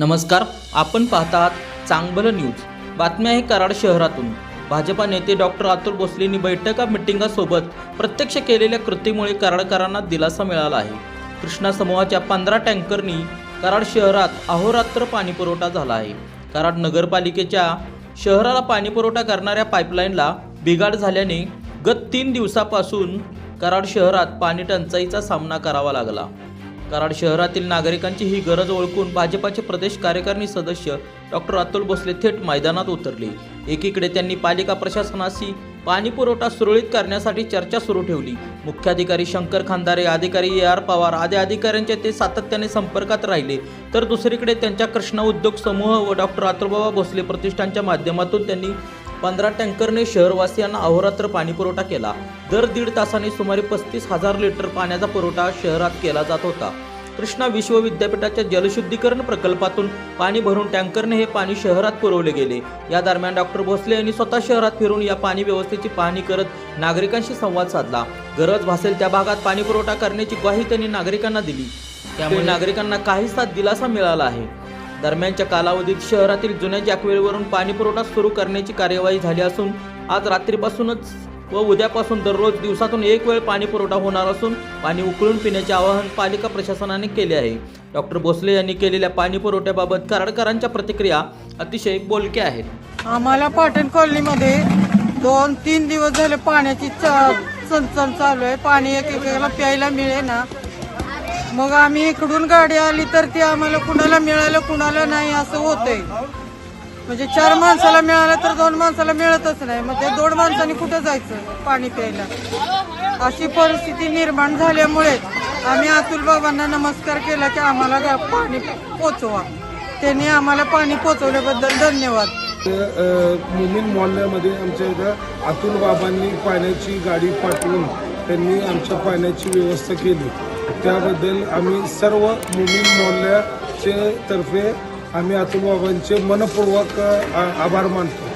नमस्कार आपण पाहता आहात चांगलं न्यूज. बातम्या आहे कराड शहरातून. भाजपा नेते डॉक्टर अतुल भोसलेंनी बैठका मिटिंगासोबत प्रत्यक्ष केलेल्या कृतीमुळे कराडकरांना दिलासा मिळाला आहे. कृष्णा समूहाच्या पंधरा टँकरनी कराड शहरात अहोरात्र पाणीपुरवठा झाला आहे. कराड नगरपालिकेच्या शहराला पाणीपुरवठा करणाऱ्या पाईपलाईनला बिघाड झाल्याने गत तीन दिवसापासून कराड शहरात पाणी टंचाईचा सामना करावा लागला. कराड शहरातील नागरिकांची ही गरज ओळखून भाजपाचे प्रदेश कार्यकारिणी सदस्य डॉक्टर अतुल भोसले थेट मैदानात उतरले. एकीकडे त्यांनी पालिका प्रशासनाशी पाणी पुरवठा सुरळीत करण्यासाठी चर्चा सुरू ठेवली. मुख्याधिकारी शंकर खांदारे अधिकारी ए आर पवार आदी अधिकाऱ्यांच्या ते सातत्याने संपर्कात राहिले. तर दुसरीकडे त्यांच्या कृष्णा उद्योग समूह व डॉक्टर अतुलबाबा भोसले प्रतिष्ठानच्या माध्यमातून त्यांनी पंधरा टँकरने शहरवासियांना अहोरात्र पाणी पुरवठा केला. दर दीड तासाने सुमारे पस्तीस हजार लिटर पाण्याचा पुरवठा शहरात केला जात होता. कृष्णा विश्व विद्यापीठाच्या जलशुद्धीकरण प्रकल्पातून पाणी भरून टँकरने हे पाणी शहरात पुरवले गेले. या दरम्यान डॉक्टर भोसले यांनी स्वतः शहरात फिरून या पाणी व्यवस्थेची पाहणी करत नागरिकांशी संवाद साधला. गरज भासेल त्या भागात पाणी पुरवठा करण्याची ग्वाही त्यांनी नागरिकांना दिली. त्यामुळे नागरिकांना काहीसा दिलासा मिळाला आहे. दरम्यानच्या कालावधीत शहरातील जुन्या जॅकवेलवरून पाणी पुरवठा सुरू करण्याची कार्यवाही झाली असून आज रात्रीपासूनच व उद्यापासून दररोज दिवसातून एक वेळ पाणी पुरवठा होणार असून पाणी उकळून पिण्याचे आवाहन पालिका प्रशासनाने केले आहे. डॉक्टर भोसले यांनी केलेल्या पाणी पुरवठ्याबाबत कराडकरांच्या प्रतिक्रिया अतिशय बोलक्या आहेत. आम्हाला पाटण कॉलनीमध्ये दोन तीन दिवस झाले पाण्याची चणचण चालू आहे. पाणी एक एकेकाला प्यायला मिळे ना मग आम्ही इकडून गाडी आली तर ती आम्हाला कुणाला मिळालं कुणाला नाही असं होतंय. म्हणजे चार माणसाला मिळालं तर दोन माणसाला मिळतच नाही. मग ते दोन माणसांनी कुठं जायचं पाणी प्यायला? अशी परिस्थिती निर्माण झाल्यामुळे आम्ही अतुल बाबांना नमस्कार केला की आम्हाला गा- पाणी पोचवा. त्यांनी आम्हाला पाणी पोचवल्याबद्दल धन्यवाद. अ, मुमीन मोहल्ल्यामध्ये आमच्या इथं अतुल बाबांनी पाण्याची गाडी पाठवून त्यांनी आमच्या पाण्याची व्यवस्था केली. त्याबद्दल आम्ही सर्व मुमीन मोहल्ल्याचे तर्फे आम्ही आतूबाबांचे मनपूर्वक आभार मानतो.